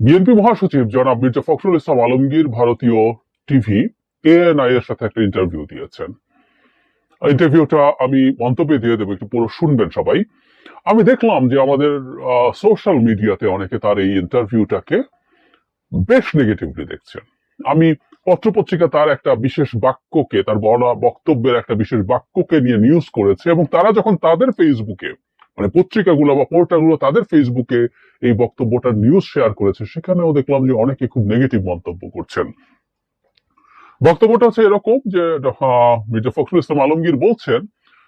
BNP মহাসচিব জনাব মির্জা ফখরুল ইসলাম আলমগীর ভারতীয় টিভি এএনআই এর সাথে একটা ইন্টারভিউ দিয়েছেন। ইন্টারভিউটা আমি মন্তব্যে দিয়ে দেবো, একটু পুরো শুনবেন সবাই। আমি দেখলাম যে আমাদের সোশ্যাল মিডিয়াতে অনেকে তার এই ইন্টারভিউটাকে বেশ নেগেটিভলি দেখছেন। আমি পত্রপত্রিকা তার একটা বিশেষ বাক্যকে, তার বড় বক্তব্যের একটা বিশেষ বাক্যকে নিয়ে নিউজ করেছে এবং তারা যখন তাদের ফেসবুকে মানে পত্রিকাগুলো বা পোর্টালগুলো তাদের ফেসবুকে এই বক্তব্যটা নিউজ শেয়ার করেছে, সেখানেও দেখলাম যে অনেকে খুব নেগেটিভ মন্তব্য করছেন। বক্তব্যটা হচ্ছে এরকম যে মির্জা ফখরুল ইসলাম আলমগীর বলছেন,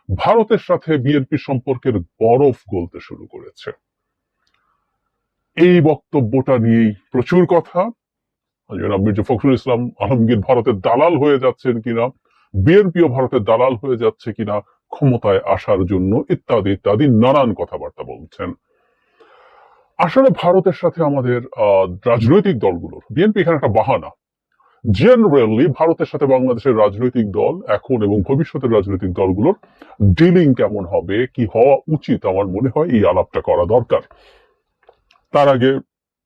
ভারতের সাথে বিএনপি সম্পর্কের বরফ গলতে শুরু করেছে। এই বক্তব্যটা নিয়েই প্রচুর কথা। জনাব মির্জা ফখরুল ইসলাম আলমগীর ভারতের দালাল হয়ে যাচ্ছেন কিনা বিএনপিও ভারতের দালাল হয়ে যাচ্ছে কিনা ক্ষমতায় আসার জন্য ইত্যাদি ইত্যাদি নানান কথাবার্তা বলছেন। আসলে ভারতের সাথে আমাদের রাজনৈতিক দলগুলোর, বিএনপি এখানে একটা বাহানা। জেনারেলি ভারতের সাথে বাংলাদেশের রাজনৈতিক দল এখন এবং ভবিষ্যতের রাজনৈতিক দলগুলোর ডিলিং কেমন হবে, কি হওয়া উচিত আমার মনে হয় এই আলাপটা করা দরকার। তার আগে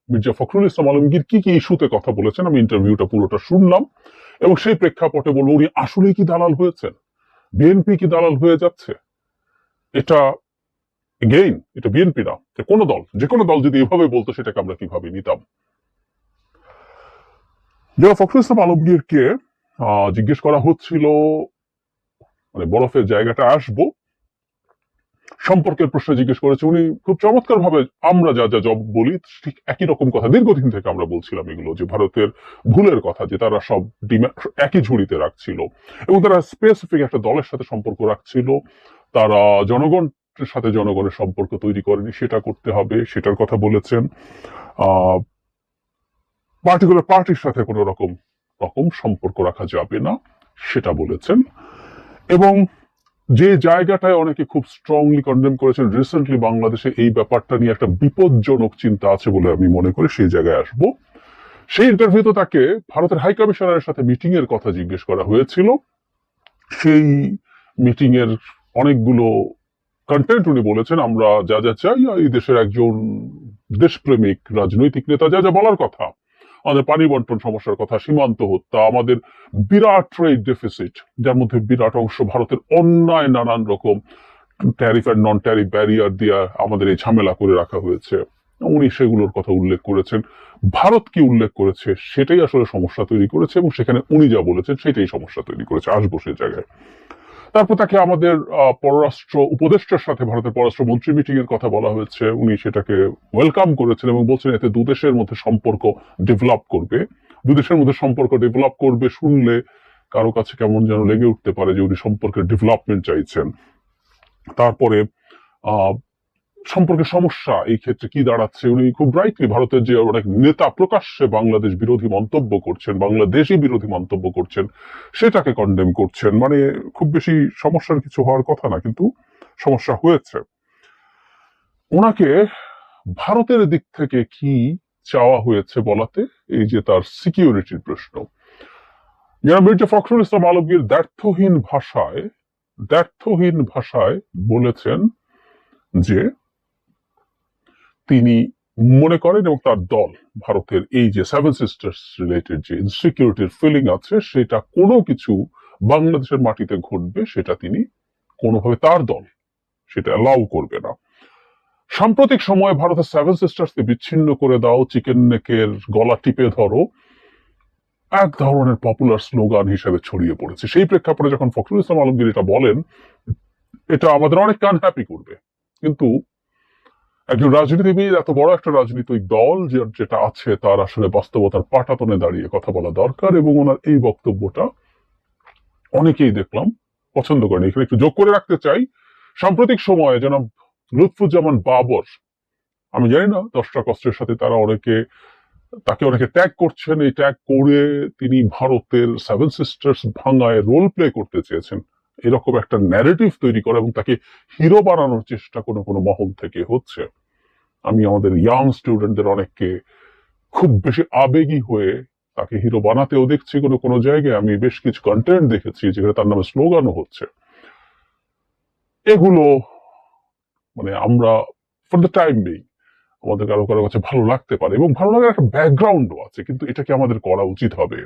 মির্জা ফখরুল ইসলাম আলমগীর কি কি ইস্যুতে কথা বলেছেন, আমি ইন্টারভিউটা পুরোটা শুনলাম এবং সেই প্রেক্ষাপটে বলব উনি আসলেই কি দালাল হয়েছেন। বিএনপি কি দালাল হয়ে যাচ্ছে? এটা গেইন এটা বিএনপি না কোনো দল, যে কোনো দল যদি এভাবে বলতো সেটাকে আমরা কীভাবে নিতাম? যারা ফখরুল ইসলাম আলমগীরকে জিজ্ঞেস করা হচ্ছিল মানে বরফের জায়গাটা আসব সম্পর্কের প্রশ্ন জিজ্ঞেস করেছে, উনি খুব চমৎকার ভাবে আমরা যা যা জব বলি, ঠিক একই রকম কথা দীর্ঘদিন থেকে আমরা বলছিলাম এগুলো, যে ভারতের ভুলের কথা, যে তারা সব একই ঝুড়িতে রাখছিল। এবং তারা স্পেসিফিক একটা দলের সাথে সম্পর্ক রাখছিল। তারা জনগণের সাথে জনগণের সম্পর্ক তৈরি করেনি, সেটা করতে হবে, সেটার কথা বলেছেন। পার্টিকুলার পার্টির সাথে কোনো রকম রকম সম্পর্ক রাখা যাবে না, সেটা বলেছেন। এবং যে জায়গাটায় অনেকে খুব স্ট্রংলি কন্ডেম করেছেন রিসেন্টলি বাংলাদেশে এই ব্যাপারটা নিয়ে একটা বিপজ্জনক চিন্তা আছে বলে আমি মনে করি, সেই জায়গায় আসব। সেই ইন্টারভিউতে তাকে ভারতের হাই কমিশনারের সাথে মিটিং এর কথা জিজ্ঞেস করা হয়েছিল। সেই মিটিং এর অনেকগুলো কন্টেন্ট উনি বলেছেন, আমরা যা যা চাই, এই দেশের একজন দেশপ্রেমিক, রাজনৈতিক নেতা, যা যা বলার কথা। আমাদের পানি বন্টন সমস্যার কথা, সীমান্ত হত্যা, আমাদের বিরাট ট্রেড ডেফিসিট যার মধ্যে বিরাট অংশ ভারতের অন্যায় নানান রকম ট্যারিফ আর নন ট্যারিফ ব্যারিয়ার দিয়ে আমাদের এই ঝামেলা করে রাখা হয়েছে। উনি সেগুলোর কথা উল্লেখ করেছেন। ভারত কি উল্লেখ করেছে সেটাই আসলে সমস্যা তৈরি করেছে এবং সেখানে উনি যা বলেছেন সেটাই সমস্যা তৈরি করেছে। আসব সেই জায়গায়। তারপর তাকে আমাদের পররাষ্ট্র উপদেষ্টার সাথে ভারতের পররাষ্ট্র মন্ত্রী মিটিং এর কথা বলা হয়েছে। উনি সেটাকে ওয়েলকাম করেছেন এবং বলছেন এতে দু দেশের মধ্যে সম্পর্ক ডেভেলপ করবে। দু দেশের মধ্যে সম্পর্ক ডেভেলপ করবে শুনলে কারও কাছে কেমন যেন লেগে উঠতে পারে যে উনি সম্পর্কের ডেভেলপমেন্ট চাইছেন। তারপরে আহ সম্পর্কের সমস্যা, এই ক্ষেত্রে কি দাঁড়াচ্ছে? উনি খুব রাইটলি ভারতের যে অনেক নেতা প্রকাশ্যে বাংলাদেশ বিরোধী মন্তব্য করছেন, বাংলাদেশি বিরোধী মন্তব্য করছেন, সেটাকে কন্ডেম করছেন। মানে খুব বেশি সমস্যার কিছু হওয়ার কথা না, কিন্তু সমস্যা হয়েছে। ওনাকে ভারতের দিক থেকে কি চাওয়া হয়েছে বলাতে? এই যে তার সিকিউরিটির প্রশ্ন। যারা মির্জা ফখরুল ইসলাম আলমগীর দ্ব্যর্থহীন ভাষায় দ্ব্যর্থহীন ভাষায় বলেছেন যে তিনি মনে করেন এবং তার দল, ভারতের এই যে সেভেন সিস্টার্স রিলেটেড যে ইনসিকিউরিটির ফিলিং আছে, সেটা কোনো কিছু বাংলাদেশের মাটিতে ঘটবে, সেটা তিনি কোনোভাবে তার দল সেটা অ্যালাউ করবে না। সাম্প্রতিক সময়ে ভারতের সেভেন সিস্টার্সকে বিচ্ছিন্ন করে দাও চিকেন নেকের গলা টিপে ধরো, এক ধরনের পপুলার স্লোগান হিসেবে ছড়িয়ে পড়েছে। সেই প্রেক্ষাপটে যখন ফখরুল ইসলাম আলমগীর এটা বলেন, এটা আমাদের অনেক কান হ্যাপি করবে। কিন্তু একজন রাজনীতিবিদ, এত বড় একটা রাজনৈতিক দল যেটা আছে, তার আসলে বাস্তবতার পাটাতনে দাঁড়িয়ে কথা বলা দরকার এবং ওনার এই বক্তব্যটা অনেকেই দেখলাম, পছন্দ করেন। এখানে একটু যোগ করে রাখতে চাই। সাম্প্রতিক সময়ে যেন লুৎফুজ্জামান বাবর, আমি জানি না, দশটা কষ্টের সাথে তারা অনেকে, তাকে অনেকে ট্যাগ করছেন। এই ট্যাগ করে তিনি ভারতের সেভেন সিস্টার্স ভাঙায় রোল প্লে করতে চেয়েছেন। এরকম একটা ন্যারেটিভ তৈরি করা এবং তাকে হিরো বানানোর চেষ্টা কোনো কোনো মহল থেকে হচ্ছে। আমি আমাদের ইয়াং স্টুডেন্টদের অনেককে খুব বেশি আবেগী হয়ে তাকে হিরো বানাতেও দেখছি কোনো কোনো জায়গায়। আমি বেশ কিছু কন্টেন্ট দেখেছি যেখানে তার নামে স্লোগানও হচ্ছে। এগুলো মানে আমরা ফর দ্য টাইম বিং আমাদের কারও কারও কাছে ভালো লাগতে পারে এবং ভালো লাগার একটা ব্যাকগ্রাউন্ডও আছে, কিন্তু এটাকে আমাদের করা উচিত হবে?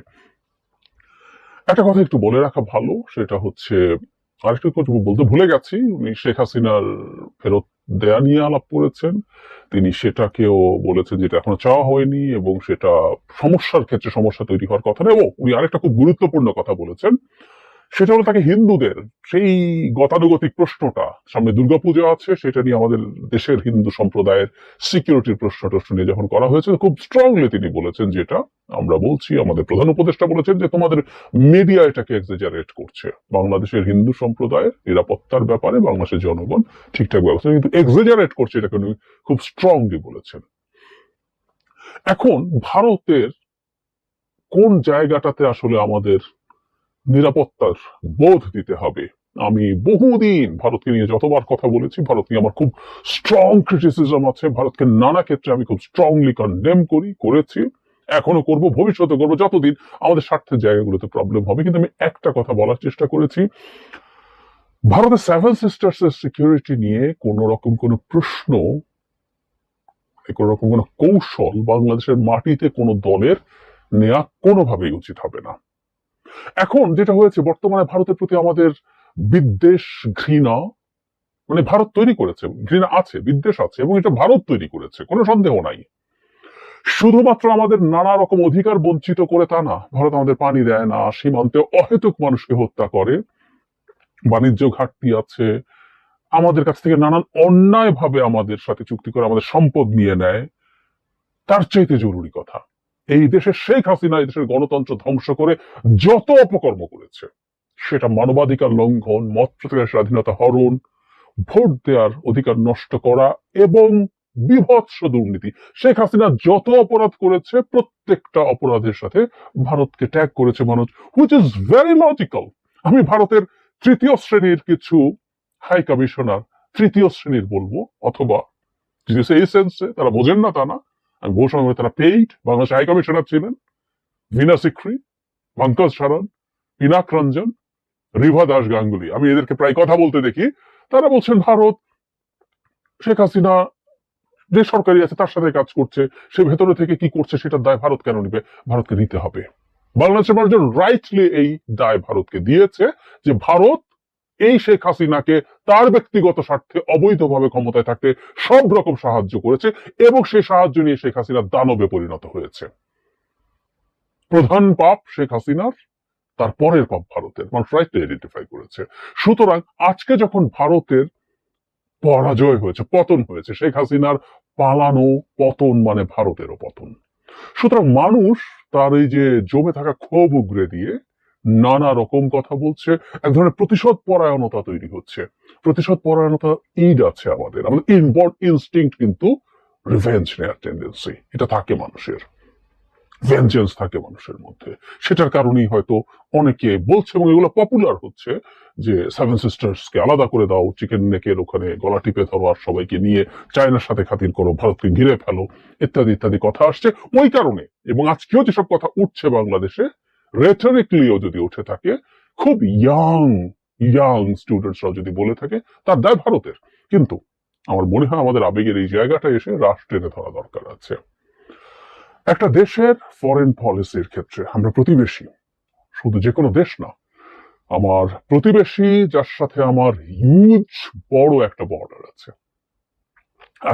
একটা কথা একটু বলে রাখা ভালো, সেটা হচ্ছে আরেকটু বলতে ভুলে গেছি। উনি শেখ হাসিনার ফেরত দেয়া নিয়ে আলাপ করেছেন তিনি সেটাকেও বলেছেন যেটা এখনও চাওয়া হয়নি এবং সেটা সমস্যার ক্ষেত্রে সমস্যা তৈরি হওয়ার কথা না এবং উনি আরেকটা খুব গুরুত্বপূর্ণ কথা বলেছেন। সেটা হলো তাকে হিন্দুদের, সেই গতানুগতিক প্রশ্নটা। সামনে দুর্গাপূজা আছে, সেটা নিয়ে আমাদের দেশের হিন্দু সম্প্রদায়ের সিকিউরিটির প্রশ্ন টশ্ন নিয়ে যখন করা হয়েছে, খুব স্ট্রংলি তিনি বলেছেন যেটা আমরা বলছি, আমাদের প্রধান উপদেষ্টা বলেছেন যে তোমাদের মিডিয়া এটাকে এক্সেজারেট করছে। বাংলাদেশের হিন্দু সম্প্রদায়ের নিরাপত্তার ব্যাপারে বাংলাদেশের জনগণ ঠিকঠাক ব্যবস্থা কিন্তু এক্সেজারেট করছে এটাকে উনি খুব স্ট্রংলি বলেছেন। এখন ভারতের কোন জায়গাটাতে আসলে আমাদের নিরাপত্তার বোধ দিতে হবে। আমি বহুদিন ভারতকে নিয়ে যতবার কথা বলেছি ভারত নিয়ে আমার খুব স্ট্রং ক্রিটিসিজম আছে। ভারতকে নানা ক্ষেত্রে আমি খুব স্ট্রংলি কন্ডেম করি, করেছি। এখনও করব, ভবিষ্যতে করব, যতদিন আমাদের স্বার্থের জায়গাগুলোতে প্রবলেম হবে। কিন্তু আমি একটা কথা বলার চেষ্টা করেছি। ভারতের সেভেন সিস্টার্স এর সিকিউরিটি নিয়ে কোন রকম কোন প্রশ্ন, কোন রকম কোন কৌশল বাংলাদেশের মাটিতে কোনো দলের নেওয়া কোনোভাবেই উচিত হবে না। এখন যেটা হয়েছে, বর্তমানে ভারতের প্রতি আমাদের বিদ্বেষ ঘৃণা মানে ভারত তৈরি করেছে, ঘৃণা আছে, বিদ্বেষ আছে, এবং এটা ভারত তৈরি করেছে, কোনো সন্দেহ নাই। শুধুমাত্র আমাদের নানা রকম অধিকার বঞ্চিত করে তা না, ভারত আমাদের পানি দেয় না, সীমান্তে অহেতুক মানুষকে হত্যা করে, বাণিজ্য ঘাটতি আছে, আমাদের কাছ থেকে নানান অন্যায় ভাবে আমাদের সাথে চুক্তি করে আমাদের সম্পদ নিয়ে নেয়, তার চাইতে জরুরি কথা। এই দেশের শেখ হাসিনা এই দেশের গণতন্ত্র ধ্বংস করে যত অপকর্ম করেছে, সেটা মানবাধিকার লঙ্ঘন মত প্রতিকার স্বাধীনতা হরণ, ভোট দেওয়ার অধিকার নষ্ট করা এবং বিভৎস দুর্নীতি। শেখ হাসিনা যত অপরাধ করেছে, প্রত্যেকটা অপরাধের সাথে ভারতকে ট্যাগ করেছে মানুষ হুইচ ইজ ভেরি লজিক্যাল আমি ভারতের তৃতীয় শ্রেণির কিছু হাই কমিশনার তৃতীয় শ্রেণির বলব, অথবা যদি এই সেন্সে তারা বোঝেন না তা না বহু সময় তারা পেইড বাংলাদেশ হাই কমিশনার ছিলেন ভিনা সিক্রি পঙ্কজ সারন পিনাক রঞ্জন রিভা দাস গাঙ্গুলি আমি এদেরকে প্রায় কথা বলতে দেখি। তারা বলছেন, ভারত, শেখ হাসিনা যে সরকারি আছে তার সাথে কাজ করছে, সে ভেতরে থেকে কি করছে সেটার দায় ভারত কেন নিবে? ভারতকে নিতে হবে। বাংলাদেশের মানুষজন রাইটলি এই দায় ভারতকে দিয়েছে যে ভারত এই শেখ হাসিনাকে তার ব্যক্তিগত স্বার্থে অবৈধভাবে ক্ষমতায় থাকতে সব রকম সাহায্য করেছে এবং সেই সাহায্য নিয়ে শেখ হাসিনা দানবে পরিণত হয়েছে। প্রধান পাপ শেখ হাসিনার, তার পরের পাপ ভারতের। মানুষ রাইটলি আইডেন্টিফাই করেছে। সুতরাং আজকে যখন ভারতের পরাজয় হয়েছে, পতন হয়েছে, শেখ হাসিনার পালানো পতন মানে ভারতেরও পতন। সুতরাং মানুষ তার এই যে জমে থাকা ক্ষোভ উগরে দিয়ে নানা রকম কথা বলছে, এক ধরনের প্রতিশোধ পরায়ণতা তৈরি হচ্ছে। প্রতিশোধ পরায়ণতা ইড আছে আমাদের। আমাদের ইনবর্ড ইনস্টিংক্ট কিন্তু রিভেঞ্জ নেয়ার টেন্ডেন্সি এটা থাকে মানুষের। ভেঞ্জেন্স থাকে মানুষের মধ্যে। সেটার কারণেই হয়তো অনেকে বলছে এবং এগুলো পপুলার হচ্ছে যে সেভেন সিস্টার্স কে আলাদা করে দাও চিকেন নেকের ওখানে গলা টিপে ধরো আর সবাইকে নিয়ে, চায়নার সাথে খাতির করো, ভারতকে ঘিরে ফেলো, ইত্যাদি ইত্যাদি কথা আসছে। ওই কারণে এবং আজকেও যেসব কথা উঠছে বাংলাদেশে রেটারিকলিও যদি উঠে থাকে, খুব ইয়াং ইয়াং স্টুডেন্টসরাও যদি বলে থাকে, তার দায় ভারতের। কিন্তু আমার মনে হয় আমাদের আবেগের এই জায়গাটা এসে রাশ টেনে ধরা দরকার আছে। একটা দেশের ফরেন পলিসির ক্ষেত্রে আমরা প্রতিবেশী, শুধু যে কোনো দেশ না, আমার প্রতিবেশী, যার সাথে আমার হিউজ বড় একটা বর্ডার আছে।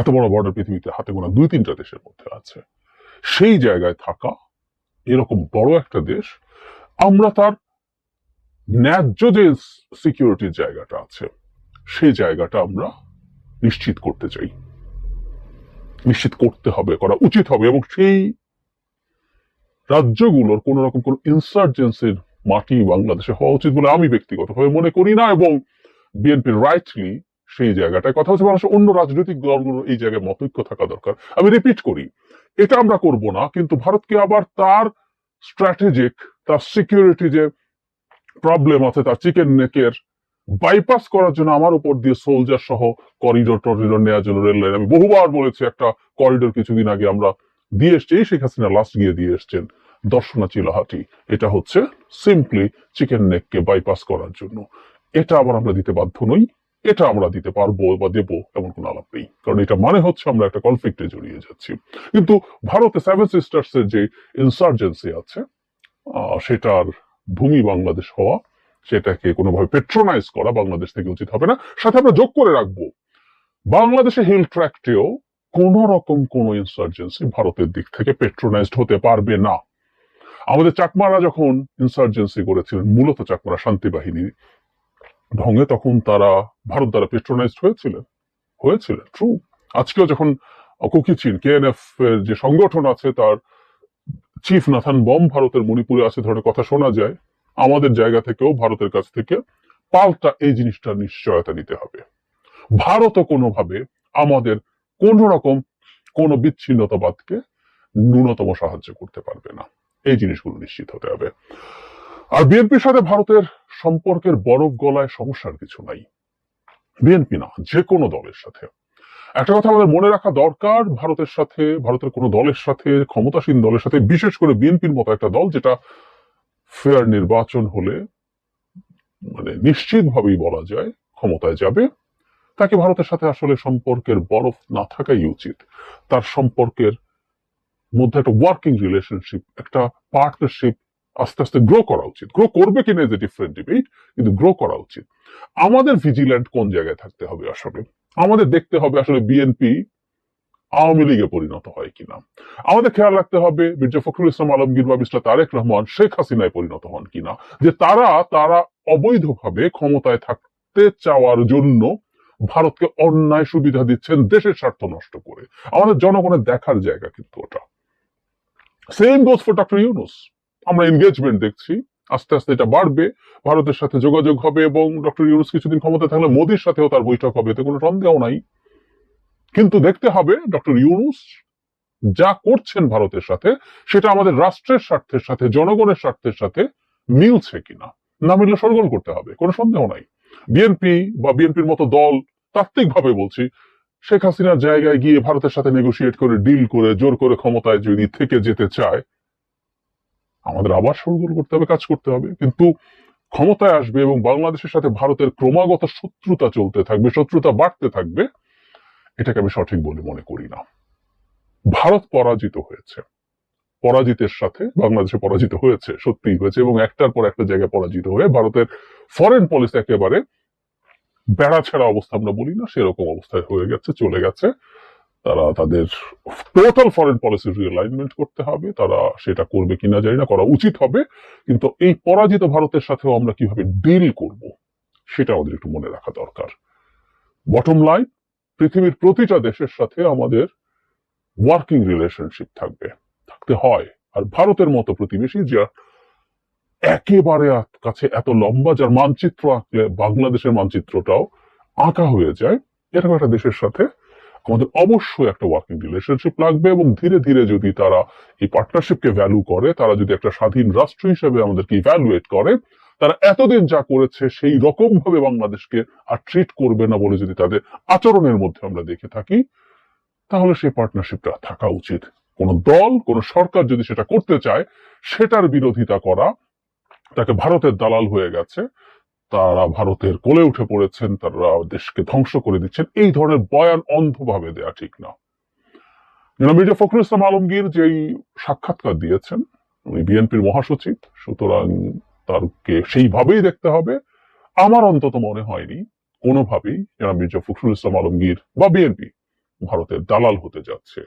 এত বড় বর্ডার পৃথিবীতে হাতে গোনা দুই তিনটা দেশের মধ্যে আছে। সেই জায়গায় থাকা এরকম বড় একটা দেশ আমরা তার ন্যায্য যে সিকিউরিটির জায়গাটা আছে, সেই জায়গাটা আমরা নিশ্চিত করতে চাই। নিশ্চিত করতে হবে, করা উচিত হবে এবং সেই রাজ্যগুলোর কোন রকম কোন ইনসার্জেন্সির মাটি বাংলাদেশে হওয়া উচিত বলে আমি ব্যক্তিগতভাবে মনে করি না এবং বিএনপি রাইটলি সেই জায়গাটায় কথা হচ্ছে মানুষের অন্য রাজনৈতিক দলগুলো এই জায়গায় মতৈক্য থাকা দরকার। আমি রিপিট করি, এটা আমরা করব না, কিন্তু ভারতকে আবার তার স্ট্র্যাটেজিক তার সিকিউরিটি যে প্রবলেম আছে, তার চিকেন নেকের বাইপাস করার জন্য আমার উপর দিয়ে সোলজার সহ করিডোর টরিডোর নেওয়ার জন্য রেল লাইন আমি বহুবার বলেছি, একটা করিডোর কিছুদিন আগে আমরা দিয়ে এসছি শেখ হাসিনা লাস্ট গিয়ে দিয়ে এসছেন দর্শনা চিলাহাটি এটা হচ্ছে সিম্পলি চিকেন নেককে বাইপাস করার জন্য। এটা আবার আমরা দিতে বাধ্য নই, এটা আমরা দিতে পারব বা দেবো, এমন কোনো আলাপ নেই। কারণ এটা মানে হচ্ছে আমরা একটা কনফ্লিক্টে জড়িয়ে যাচ্ছি। কিন্তু ভারতে সেভেন সিস্টার্স এর যে ইনসার্জেন্সি আছে সেটার ভূমি বাংলাদেশ হওয়া, সেটাকে কোনোভাবে পেট্রোনাইজ করা বাংলাদেশ থেকে উচিত হবে না। সাথে আমরা যোগ করে রাখব। বাংলাদেশে হিল ট্র্যাক্টেও কোন রকম কোন ইনসার্জেন্সি ভারতের দিক থেকে পেট্রোনাইজড হতে পারবে না। আমাদের চাকমারা যখন ইনসার্জেন্সি করেছিলেন, মূলত চাকমারা শান্তি বাহিনী ঢঙ্গে তখন তারা ভারত দ্বারা পেট্রোনাইজড হয়েছিলেন। হয়েছিলেন ট্রু আজকেও যখন কুকিচিন কেএনএফ এর যে সংগঠন আছে, তার চিফ নাথান বম ভারতের মণিপুরে আছে ধরনের কথা শোনা যায়। আমাদের জায়গা থেকেও ভারতের কাছ থেকে পাল্টা এই জিনিসটা নিশ্চয়তা নিতে হবে। ভারতও কোনোভাবে আমাদের কোন রকম কোন বিচ্ছিন্নতাবাদকে ন্যূনতম সাহায্য করতে পারবে না। এই জিনিসগুলো নিশ্চিত হতে হবে। আর বিএনপির সাথে ভারতের সম্পর্কের বরফ গলায় সমস্যার কিছু নাই। বিএনপি না, যে কোনো দলের সাথে। একটা কথা আমাদের মনে রাখা দরকার, ভারতের সাথে, ভারতের কোনো দলের সাথে, ক্ষমতাসীন দলের সাথে, বিশেষ করে বিএনপির মতো একটা দল যেটা ফেয়ার নির্বাচন হলে মানে নিশ্চিতভাবেই বলা যায় ক্ষমতায় যাবে। তাকে ভারতের সাথে আসলে সম্পর্কের বরফ না থাকাই উচিত। তার সম্পর্কের মধ্যে একটা ওয়ার্কিং রিলেশনশিপ একটা পার্টনারশিপ আস্তে আস্তে গ্রো করা উচিত। গ্রো করবে কিনা ইজ ডিফারেন্ট ডিবেট কিন্তু গ্রো করা উচিত। আমাদের ভিজিল্যান্ট কোন জায়গায় থাকতে হবে আসলে? আমাদের দেখতে হবে আসলে বিএনপি আওয়ামী লীগে পরিণত হয় কিনা। আমাদের খেয়াল রাখতে হবে মির্জা ফখরুল ইসলাম আলমগীর বা মিস্টার তারেক রহমান শেখ হাসিনায় পরিণত হন কিনা। যে তারা তারা অবৈধভাবে ক্ষমতায় থাকতে চাওয়ার জন্য ভারতকে অন্যায় সুবিধা দিচ্ছেন, দেশের স্বার্থ নষ্ট করে। আমাদের জনগণের দেখার জায়গা কিন্তু ওটা। Same goes for doctor Yunus আমরা এনগেজমেন্ট দেখছি। আস্তে আস্তে এটা বাড়বে, ভারতের সাথে যোগাযোগ হবে এবং ডক্টর ইউনুস কিছুদিন ক্ষমতা থাকলে মোদির সাথেও তার বৈঠক হবে, এতে কোনো সন্দেহ নাই। কিন্তু দেখতে হবে ডক্টর ইউনুস যা করছেন ভারতের সাথে, সেটা আমাদের রাষ্ট্রের স্বার্থের সাথে, জনগণের স্বার্থের সাথে মিলছে কিনা, না মিললে সরগোল করতে হবে, কোনো সন্দেহ নাই। বিএনপি বা বিএনপির মতো দল তাত্ত্বিক ভাবে বলছি, শেখ হাসিনার জায়গায় গিয়ে ভারতের সাথে নেগোসিয়েট করে ডিল করে, জোর করে ক্ষমতায় যদি থেকে যেতে চায় আমাদের আবার সরগোল করতে হবে, কাজ করতে হবে। কিন্তু ক্ষমতায় আসবে এবং বাংলাদেশের সাথে ভারতের ক্রমাগত শত্রুতা চলতে থাকবে, শত্রুতা বাড়তে থাকবে, এটাকে আমি সঠিক বলে মনে করি না। ভারত পরাজিত হয়েছে। পরাজিতের সাথে বাংলাদেশে পরাজিত হয়েছে, সত্যিই হয়েছে এবং একটার পর একটা জায়গায় পরাজিত হয়ে ভারতের ফরেন পলিসি একেবারে বেড়া ছেড়া অবস্থা আমরা বলি না, সেরকম অবস্থায় হয়ে গেছে, চলে গেছে। তারা তাদের টোটাল ফরেন পলিসি রিঅ্যালাইনমেন্ট করতে হবে, তারা সেটা করবে কিনা জানি না, করা উচিত হবে, কিন্তু এই পরাজিত ভারতের সাথেও আমরা কীভাবে ডিল করব, সেটা আমাদের একটু মনে রাখা দরকার। বটম লাইন পৃথিবীর প্রতিটা দেশের সাথে আমাদের ওয়ার্কিং রিলেশনশিপ থাকবে, থাকতে হয়। আর ভারতের মতো প্রতিবেশী যা একেবারে কাছে এত লম্বা, যার মানচিত্র আঁকলে বাংলাদেশের মানচিত্রটাও আঁকা হয়ে যায়, এরকম একটা দেশের সাথে আমাদের অবশ্যই একটা ওয়ার্কিং রিলেশনশিপ লাগবে এবং ধীরে ধীরে যদি তারা এই পার্টনারশিপকে ভ্যালু করে, তারা যদি একটা স্বাধীন রাষ্ট্র হিসেবে আমাদেরকে ইভ্যালুয়েট করে, তারা এতদিন যা করেছে সেই রকম ভাবে বাংলাদেশকে আর ট্রিট করবে না বলে যদি তাদের আচরণের মধ্যে আমরা দেখে থাকি, তাহলে সেই পার্টনারশিপটা থাকা উচিত। কোন দল, কোন সরকার যদি সেটা করতে চায়, সেটার বিরোধিতা করা তাকে ভারতের দালাল হয়ে গেছে। তারা ভারতের কোলে উঠে পড়েছেন, তারা দেশকে ধ্বংস করে দিচ্ছেন। এই ধরনের বয়ান অন্ধভাবে দেয়া ঠিক না। মির্জা ফখরুল ইসলাম আলমগীর যেই সাক্ষাৎকার দিয়েছেন, উনি বিএনপির মহাসচিব, সুতরাং তারকে সেইভাবেই দেখতে হবে। আমার অন্তত মনে হয়নি কোনোভাবেই জনাব মির্জা ফখরুল ইসলাম আলমগীর বা বিএনপি ভারতের দালাল হতে যাচ্ছে।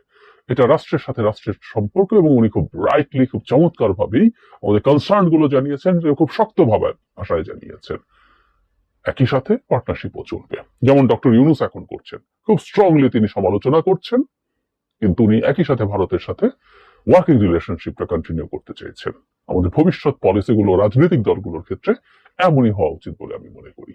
এটা রাষ্ট্রের সাথে রাষ্ট্রের সম্পর্ক এবং উনি খুব রাইটলি খুব চমৎকার ভাবেই আমাদের কনসার্নগুলো জানিয়েছেন খুব শক্তভাবে ভাষায় জানিয়েছেন। একই সাথে পার্টনারশিপও চলবে। যেমন ডক্টর ইউনুস এখন করছেন। খুব স্ট্রংলি তিনি সমালোচনা করছেন, কিন্তু উনি একই সাথে ভারতের সাথে ওয়ার্কিং রিলেশনশিপটা কন্টিনিউ করতে চেয়েছেন আমাদের ভবিষ্যৎ পলিসিগুলো রাজনৈতিক দলগুলোর ক্ষেত্রে এমনই হওয়া উচিত বলে আমি মনে করি।